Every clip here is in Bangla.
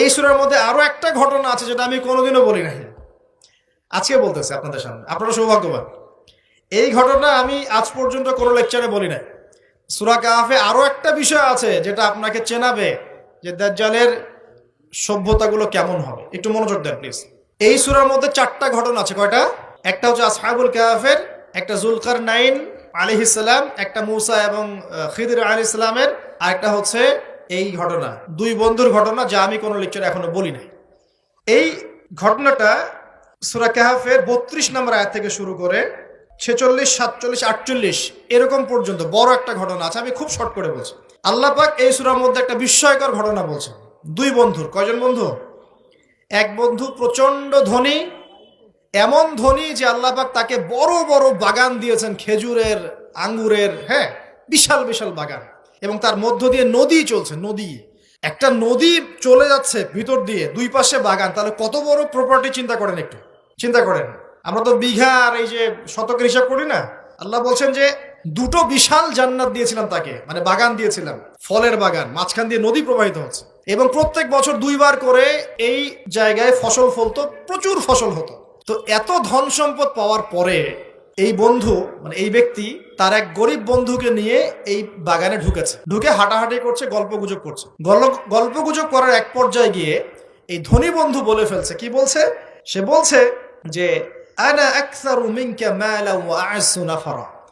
এই সুরার মধ্যে আরও একটা ঘটনা আছে যেটা আমি কোনোদিনও বলি নাই। আজকে বলতেছি আপনাদের সামনে। আপনারা সৌভাগ্যবান। এই ঘটনা আমি আজ পর্যন্ত কোনো লেকচারে বলি নাই। সুরা কাহাফে আরও একটা বিষয় আছে যেটা আপনাকে চেনাবে যে দাজ্জালের সভ্যতাগুলো কেমন হবে। একটু মনোযোগ দেন প্লিজ এই সুরার মধ্যে চারটা ঘটনা আছে। কয়টা? একটা হচ্ছে আসহাবুল কাহাফের, একটা জুলকার নাইন আলি ইসলাম একটা মুসা এবং খিদির আলি ইসলামের আর একটা হচ্ছে এই ঘটনা, দুই বন্ধুর ঘটনা যা আমি কোনো লেকচারে এখনও বলি নাই। এই ঘটনাটা সুরা কাহাফের বত্রিশ নম্বর আয়াত থেকে শুরু করে ছেচল্লিশ, সাতচল্লিশ, আটচল্লিশ, এরকম পর্যন্ত বড় একটা ঘটনা আছে, আমি খুব শর্ট করে বলছি। আল্লাহ পাক এই সুরার মধ্যে একটা বিস্ময়কর ঘটনা বলছে দুই বন্ধুর, কয়জন বন্ধু? এক বন্ধু প্রচণ্ড ধনী, এমন ধনী যে আল্লাহ পাক তাকে বড় বড় বাগান দিয়েছেন, খেজুরের, আঙ্গুরের হ্যাঁ বিশাল বিশাল বাগান। এবং তার মধ্য দিয়ে নদী চলছে, নদী। একটা নদী চলে যাচ্ছে ভিতর দিয়ে, দুই পাশে বাগান। তাহলে কত বড় প্রপার্টি চিন্তা করেন একটু? চিন্তা করেন। আমরা তো বিঘা আর এই যে শতকের হিসাব করি না? আল্লাহ বলছেন যে দুটো বিশাল জান্নাত দিয়েছিলাম তাকে মানে বাগান দিয়েছিলাম, ফলের বাগান, মাঝখান দিয়ে নদী প্রবাহিত হচ্ছে। এবং প্রত্যেক বছর দুইবার করে এই জায়গায় ফসল ফলতো, প্রচুর ফসল হতো। তো এত ধন সম্পদ পাওয়ার পরে এই বন্ধু মানে এই ব্যক্তি, তার এক গরিব বন্ধুকে নিয়ে এই বাগানে ঢুকেছে। ঢুকে হাঁটাহাঁটি করছে গল্প গুজব করছে। গল্প গুজব করার এক পর্যায়ে গিয়ে এই ধনী বন্ধু বলে ফেলছে। কি বলছে? সে বলছে যে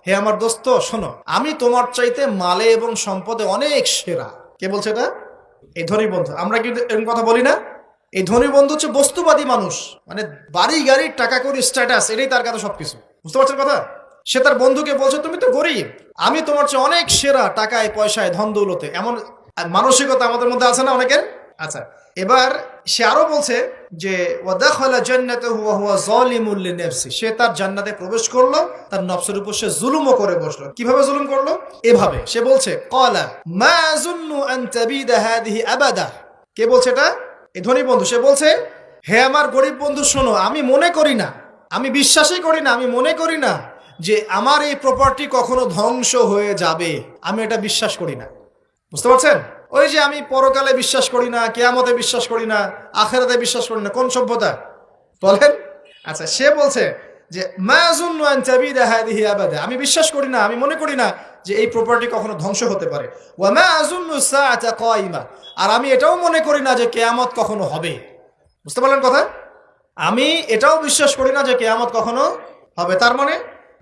হে আমার দোস্ত, শোনো, আমি তোমার চাইতে মালে এবং সম্পদে অনেক সেরা। কে বলছে এটা? এই ধনী বন্ধু। আমরা কিন্তু এরকম কথা বলি না? এই ধনী বন্ধু হচ্ছে বস্তুবাদী মানুষ। মানে বাড়ি গাড়ি টাকা করি স্ট্যাটাস এটাই তার কাছে সবকিছু। বুঝতে পারছেন কথা? সে তার বন্ধুকে বলছে, তুমি তো গরিব। আমি তোমার চেয়ে অনেক সেরা টাকায়, পয়সায় ধন দৌলতে। এমন মানসিকতা আমাদের মধ্যে আছে না অনেকের? আচ্ছা এবার সে আরও বলছে যে সে তার জান্নাতে প্রবেশ করল, তার নফসের উপর সে জুলুমও করে বসল। কীভাবে জুলুম করল? এভাবে। সে বলছে হাদিহি আবাদা। কে বলছে এটা? এই ধনী বন্ধু। সে বলছে, হে আমার গরিব বন্ধু, শোনো, আমি মনে করি না আমি বিশ্বাসই করি না, আমি মনে করি না যে আমার এই প্রপার্টি কখনো ধ্বংস হয়ে যাবে। আমি এটা বিশ্বাস করি না। বুঝতে পারছেন? ওই যে আমি পরকালে বিশ্বাস করি না, কেয়ামতে বিশ্বাস করি না, আখেরাতে বিশ্বাস করি না, কোন সভ্যতা? বলেন। আচ্ছা সে বলছে যে আমি বিশ্বাস করি না, আমি মনে করি না যে এই প্রপার্টি কখনো ধ্বংস হতে পারে। আর আমি এটাও মনে করি না যে কেয়ামত কখনো হবে। বুঝতে পারলেন কথা? আমি এটাও বিশ্বাস করি না যে কেয়ামত কখনো হবে। তার মানে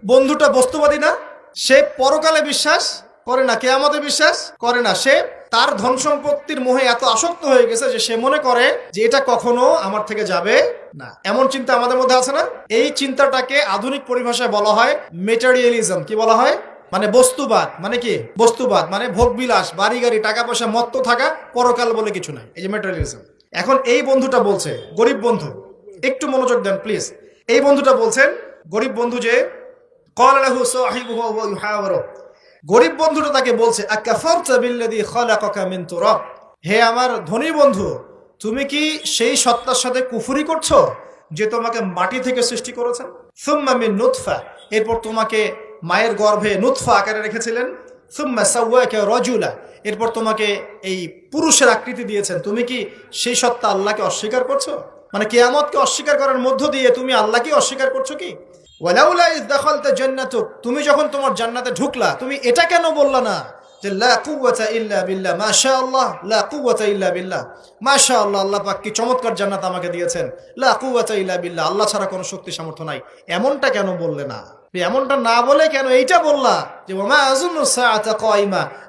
বন্ধুটা বস্তুবাদী না, সে পরকালে বিশ্বাস করে না, কেয়ামতে বিশ্বাস করে না। সে তার ধন সম্পত্তির মোহে এত আসক্ত হয়ে গেছে যে সে মনে করে যে এটা কখনো আমার থেকে যাবে না। এমন চিন্তা আমাদের মধ্যে আছে না? এই চিন্তাটাকে আধুনিক পরিভাষায় বলা হয় মেটারিয়ালিজম কি বলা হয়? মানে বস্তুবাদ। মানে কি? বস্তুবাদ। মানে ভোগবিলাস বাড়ি গাড়ি টাকা পয়সা মত্ত থাকা, পরকাল বলে কিছু নাই। এই যে মেটারিয়ালিজম এখন এই বন্ধুটা বলছে, গরিব বন্ধু একটু মনোযোগ দেন প্লিজ এই বন্ধুটা বলছেন, গরিব বন্ধু যে গরিব বন্ধুটা তাকে বলছে হে আমার ধনী বন্ধু, তুমি কি সেই সত্তার সাথে কুফুরি করছ যে তোমাকে মাটি থেকে সৃষ্টি করেছেন সুম্মামি নুৎফা এরপর তোমাকে মায়ের গর্ভে নুৎফা আকারে রেখেছিলেন। সুম্মা সাউয়াকে রজুলা। এরপর তোমাকে এই পুরুষের আকৃতি দিয়েছেন। তুমি কি সেই সত্তা আল্লাহকে অস্বীকার করছ? মানে কেয়ামতকে অস্বীকার করার মধ্য দিয়ে তুমি আল্লাহকে অস্বীকার করছ কি? তুমি যখন তোমার জান্নাতে ঢুকলা, তুমি এটা কেন বললা না? যে চমৎকার জান্নাত আমাকে দিয়েছেন। ইল্লা আল্লাহ ছাড়া কোনো শক্তি সামর্থ্য নাই। এমনটা কেন বললে না? এমনটা না বলে কেন এইটা বললা? যে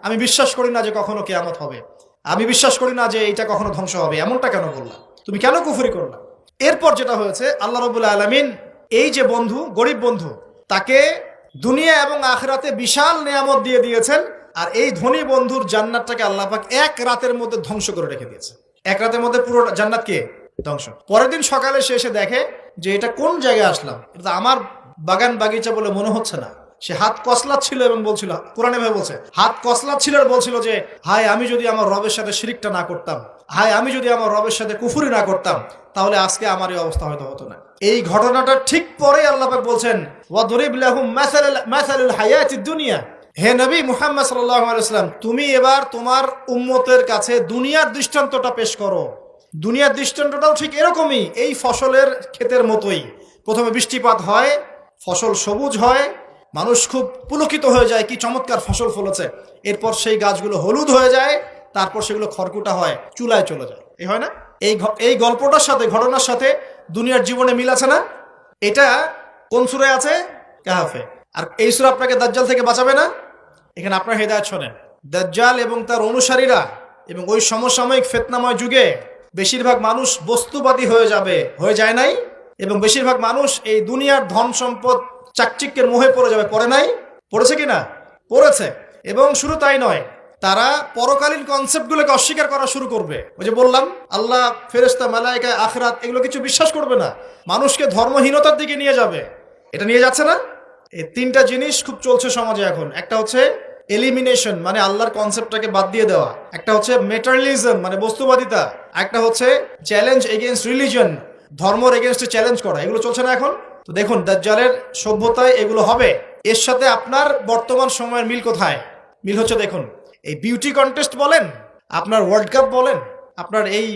আমি বিশ্বাস করি না যে কখনো কিয়ামত হবে। আমি বিশ্বাস করি না যে এইটা কখনো ধ্বংস হবে, এমনটা কেন বললা? তুমি কেন কুফরি করলা এরপর যেটা হয়েছে, আল্লাহ রবুল্লা আলমিন এই যে বন্ধু, গরিব বন্ধু, তাকে দুনিয়া এবং আখরাতে বিশাল নিয়ামত দিয়ে দিয়েছেন, আর এই ধনী বন্ধুর জান্নাতটাকে আল্লাহ পাক এক রাতের মধ্যে ধ্বংস করে রেখে দিয়েছে। এক রাতের মধ্যে পুরো জান্নাতকে ধ্বংস। পরের দিন সকালে সে এসে দেখে যে এটা কোন জায়গায় আসলাম? এটা আমার বাগান বাগিচা বলে মনে হচ্ছে না। সে হাত কসলাচ্ছিল এবং বলছিল, কোরআনে ভাবে বলছে, হাত কসলাচ্ছিল আর বলছিল যে, হায়, আমি যদি আমার রবের সাথে শিরিকটা না করতাম হায়, আমি যদি আমার রবের সাথে কুফুরি না করতাম, তাহলে আজকে আমার এই অবস্থা হয়তো হতো না। এই ঘটনাটা ঠিক পরে আল্লাপাক বলছেন দুনিয়া। হে নবী মুহাম্মদ আলাইহি তুমি এবার তোমার উম্মতের কাছে দুনিয়ার দৃষ্টান্তটা পেশ করো। দুনিয়ার দৃষ্টান্তটাও ঠিক এরকমই, এই ফসলের ক্ষেতের মতোই। প্রথমে বৃষ্টিপাত হয়, ফসল সবুজ হয়, মানুষ খুব পুলকিত হয়ে যায়, কি চমৎকার ফসল ফলেছে। এরপর সেই গাছগুলো হলুদ হয়ে যায় তারপর সেগুলো খড়কুটা হয় চুলায় চলে যায়। এই হয় না? এই এই গল্পটার সাথে ঘটনার সাথে দুনিয়ার জীবনে মিল আছে না? এটা কোন সুরে আছে? কাহাফে। আর এই সুরা আপনাকে দাজ্জাল থেকে বাঁচাবে না? এখানে আপনার হেদায়ত শোনেন। দাজ্জাল এবং তার অনুসারীরা এবং ওই সমসাময়িক ফেতনাময় যুগে বেশিরভাগ মানুষ বস্তুবাদী হয়ে যাবে হয়ে যায় নাই এবং বেশিরভাগ মানুষ এই দুনিয়ার ধন সম্পদ চাকচিক্যের মোহে পড়ে যাবে পড়ে নাই? পড়েছে কি না? পড়েছে। এবং শুধু তাই নয় তারা পরকালীন কনসেপ্টগুলোকে অস্বীকার করা শুরু করবে। ওই যে বললাম, আল্লাহ ফেরেস্তা মালাইকা আখরাত, এগুলো কিছু বিশ্বাস করবে না। মানুষকে ধর্মহীনতার দিকে নিয়ে যাবে। এটা নিয়ে যাচ্ছে না? এই তিনটা জিনিস খুব চলছে সমাজে এখন। একটা হচ্ছে এলিমিনেশন মানে আল্লাহর কনসেপ্টটাকে বাদ দিয়ে দেওয়া। একটা হচ্ছে মেটারিয়ালিজম মানে বস্তুবাদিতা। একটা হচ্ছে চ্যালেঞ্জ এগেনস্ট রিলিজন ধর্মর এগেনস্টে চ্যালেঞ্জ করা। এগুলো চলছে না এখন? তো দেখুন, দাজ্জালের সভ্যতায় এগুলো হবে। এর সাথে আপনার বর্তমান সময়ের মিল কোথায়? মিল হচ্ছে দেখুন এই বিউটি কন্টেস্ট বলেন, আপনার ওয়ার্ল্ড কাপ বলেন, আপনার এই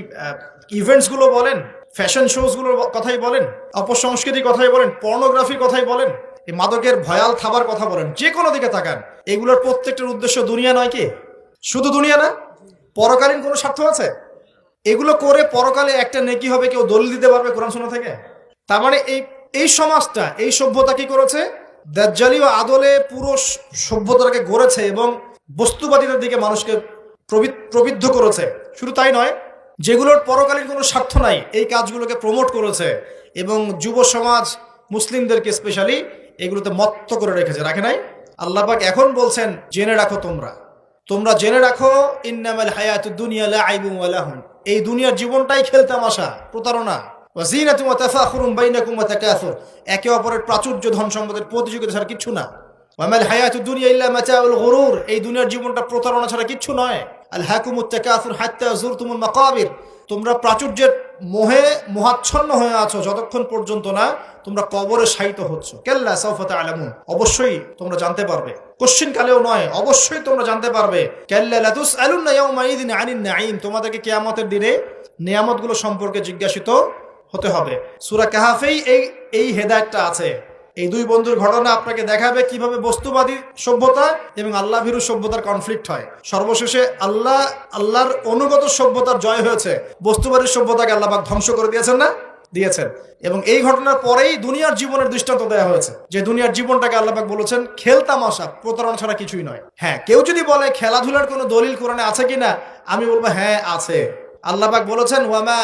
ইভেন্টসগুলো বলেন ফ্যাশন শোজগুলোর কথাই বলেন, অপসংস্কৃতির কথাই বলেন পর্নোগ্রাফির কথাই বলেন, এই মাদকের ভয়াল থাবার কথা বলেন, যে কোনো দিকে তাকান, এগুলোর প্রত্যেকটার উদ্দেশ্য দুনিয়া নয় কি? শুধু দুনিয়া না? পরকালীন কোনো স্বার্থ আছে? এগুলো করে পরকালে একটা নেকি হবে, কেউ দলিল দিতে পারবে কোরআন শোনা থেকে? তার মানে এই এই সমাজটা, এই সভ্যতা কি করেছে? দাজ্জালি ও আদলে পুরো সভ্যতাটাকে গড়েছে এবং বস্তুবাদীদের দিকে মানুষকে প্রবি- প্রবৃদ্ধ করেছে। শুধু তাই নয়, যেগুলোর পরকালীন কোনো স্বার্থ নাই, এই কাজগুলোকে প্রমোট করেছে এবং যুব সমাজ, মুসলিমদেরকে স্পেশালি এগুলোতে মত্ত করে রেখেছে। রাখে নাই? আল্লাহবাক এখন বলছেন, জেনে রাখো তোমরা। তোমরা জেনে রাখো, ইন্নামাল হায়াতু দুনিয়া লাহুম। এই দুনিয়ার জীবনটাই খেলতামাশা প্রতারণা। ওয়া জিনাতুম ওয়া তাফাখুরুম বাইনাকুম ওয়া তাকাসুর। একে অপরের প্রাচুর্য ধন সম্পদের প্রতিযোগিতা ছাড়া কিছু না। ওয়ামাল হায়াতু দুনিয়া ইল্লা মাতাউল গুরুর এই দুনিয়ার জীবনটা প্রতারণা ছাড়া কিচ্ছু নয়। আল হাকুমুত তাকাসুর হাত্তা যুরতুমুল মাকাবির তোমরা প্রাচুর্যের মোহে মোহাচ্ছন্ন হয়ে আছো যতক্ষণ পর্যন্ত না তোমরা কবরে শায়িত হচ্ছ। কেল্লা সৌফতে আলামুন অবশ্যই তোমরা জানতে পারবে। কোশ্চিন কালেও নয়, অবশ্যই তোমরা জানতে পারবে। কেল্লা লাতুস আলুন আনিন নাঈম। তোমাদেরকে কিয়ামতের দিনে নিয়ামতগুলো সম্পর্কে জিজ্ঞাসিত হতে হবে। সুরা কাহাফেই এই এই হেদায়েতটা আছে। এই দুই বন্ধুর ঘটনা আপনাকে দেখাবে কীভাবে বস্তুবাদী সভ্যতা এবং আল্লাহ ভীরু সভ্যতার কনফ্লিক্ট হয়। সর্বশেষে আল্লাহ, আল্লাহর অনুগত সভ্যতার জয় হয়েছে। বস্তুবাদী সভ্যতাকে আল্লাহ ধ্বংস করে দিয়েছেন না? দিয়েছেন। এবং এই ঘটনার পরেই দুনিয়ার জীবনের দৃষ্টান্ত দেওয়া হয়েছে। যে দুনিয়ার জীবনটাকে আল্লাহ বলেছেন খেলতামাশা প্রতারণা ছাড়া কিছুই নয়। হ্যাঁ কেউ যদি বলে, খেলাধুলার কোনো দলিল কোরআনে আছে কিনা? আমি বলব হ্যাঁ আছে। আল্লাহ পাক বলেছেন, ওয়ামা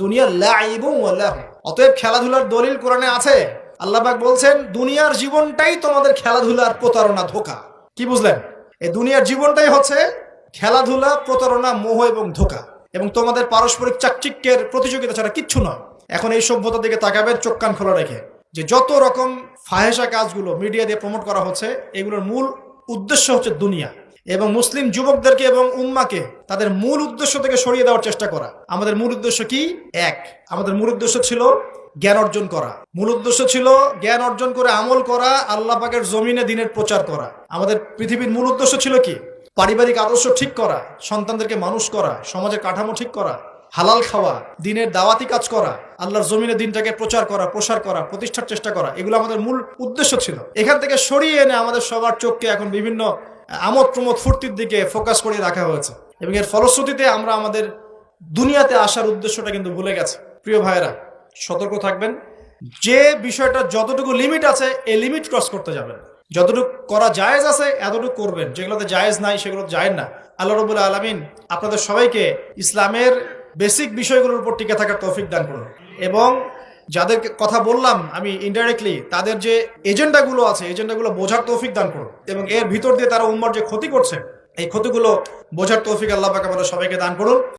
দুনিয়া লাইবুন ওয়া অতএব খেলাধুলার দলিল কোরআনে আছে। আল্লাহ পাক বলছেন, দুনিয়ার জীবনটাই তোমাদের খেলাধুলার প্রতারণা ধোকা। কি বুঝলেন? এই দুনিয়ার জীবনটাই হচ্ছে খেলাধুলা, প্রতারণা, মোহ এবং ধোকা। এবং তোমাদের পারস্পরিক চাকচিক্যের প্রতিযোগিতা ছাড়া কিচ্ছু নয়। এখন এই সভ্যতার দিকে তাকাবেন চোখ কান খোলা রেখে। যে যত রকম ফাহেসা কাজগুলো মিডিয়া দিয়ে প্রমোট করা হচ্ছে, এগুলোর মূল উদ্দেশ্য হচ্ছে দুনিয়া এবং মুসলিম যুবকদেরকে এবং উম্মাকে তাদের মূল উদ্দেশ্য থেকে সরিয়ে দেওয়ার চেষ্টা করা। আমাদের মূল উদ্দেশ্য কি? এক, আমাদের মূল উদ্দেশ্য ছিল জ্ঞান অর্জন করা। মূল উদ্দেশ্য ছিল জ্ঞান অর্জন করে আমল করা, আল্লাহ পাকের জমিনে দিনের প্রচার করা। আমাদের পৃথিবীর মূল উদ্দেশ্য ছিল কি? পারিবারিক আদর্শ ঠিক করা, সন্তানদেরকে মানুষ করা, সমাজের কাঠামো ঠিক করা। হালাল খাওয়া, দিনের দাওয়াতি কাজ করা, আল্লাহর জমিনে দিনটাকে প্রচার করা, প্রসার করা, প্রতিষ্ঠার চেষ্টা করা, এগুলো আমাদের মূল উদ্দেশ্য ছিল। এখান থেকে সরিয়ে এনে আমাদের সবার চোখকে এখন বিভিন্ন আমোদ প্রমোদ ফুর্তির দিকে ফোকাস করে রাখা হয়েছে। এবং এর ফলশ্রুতিতে আমরা আমাদের দুনিয়াতে আসার উদ্দেশ্যটা কিন্তু ভুলে গেছে। প্রিয় ভাইয়েরা, সতর্ক থাকবেন। যে বিষয়টা যতটুকু লিমিট আছে, এই লিমিট ক্রস করতে যাবেন। যতটুকু করা জায়েজ আছে, এতটুকু করবেন। যেগুলোতে জায়েজ নাই, সেগুলো জায়েজ না। আল্লাহ রবুল্লা আলমিন আপনাদের সবাইকে ইসলামের বেসিক বিষয়গুলোর উপর টিকে থাকার তৌফিক দান করুন। এবং যাদের কথা বললাম আমি ইনডাইরেক্টলি তাদের যে এজেন্ডাগুলো আছে, এজেন্ডাগুলো বোঝার তৌফিক দান করুন। এবং এর ভিতর দিয়ে তারা উম্মার যে ক্ষতি করছে, এই ক্ষতিগুলো বোঝার তৌফিক আল্লাহ পাক আমাদের সবাইকে দান করুন।